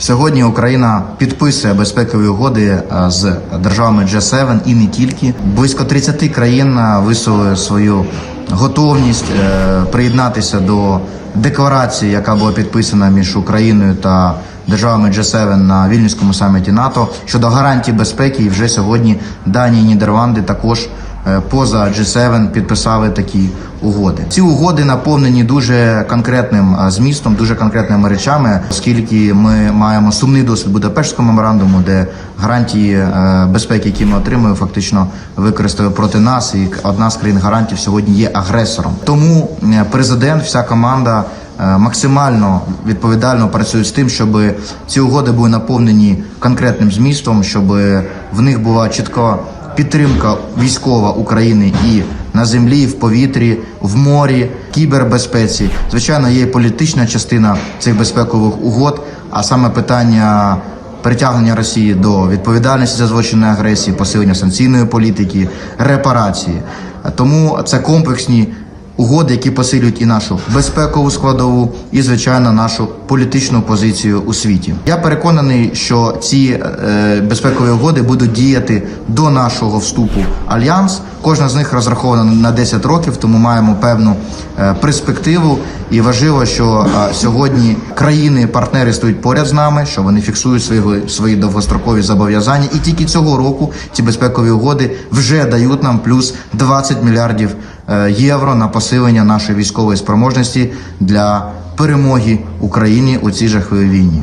Сьогодні Україна підписує безпекові угоди е, з державами G7 і не тільки. Близько 30 країн е, висловили свою готовність е, приєднатися до декларації, яка була підписана між Україною та державами G7 на Вільнюському саміті НАТО щодо гарантій безпеки. І вже сьогодні Данія і Нідерланди також е, поза G7 підписали такі угоди. Ці угоди наповнені дуже конкретним е, змістом, дуже конкретними речами, оскільки ми маємо сумний досвід Будапештського меморандуму, де гарантії е, безпеки, які ми отримуємо, фактично використали проти нас. І одна з країн гарантів сьогодні є агресором. Тому президент, вся команда. Е, Максимально відповідально працюють з тим, щоб ці угоди були наповнені конкретним змістом, щоб в них була чітка підтримка військова України і на землі, і в повітрі, в морі, кібербезпеці. Звичайно, є і політична частина цих безпекових угод, а саме питання притягнення Росії до відповідальності за злочини агресії, посилення санкційної політики, репарації. Тому це комплексні угоди, які посилюють і нашу безпекову складову, і звичайно нашу політичну позицію у світі. Я переконаний, що ці е, безпекові угоди будуть діяти до нашого вступу альянс. Кожна з них розрахована на 10 років, тому маємо певну е, перспективу. І важливо, що е, сьогодні країни-партнери стоять поряд з нами, що вони фіксують свої свої довгострокові зобов'язання, і тільки цього року ці безпекові угоди вже дають нам плюс 20 мільярдів євро на посилення нашої військової спроможності для перемоги України у цій жахливій війні.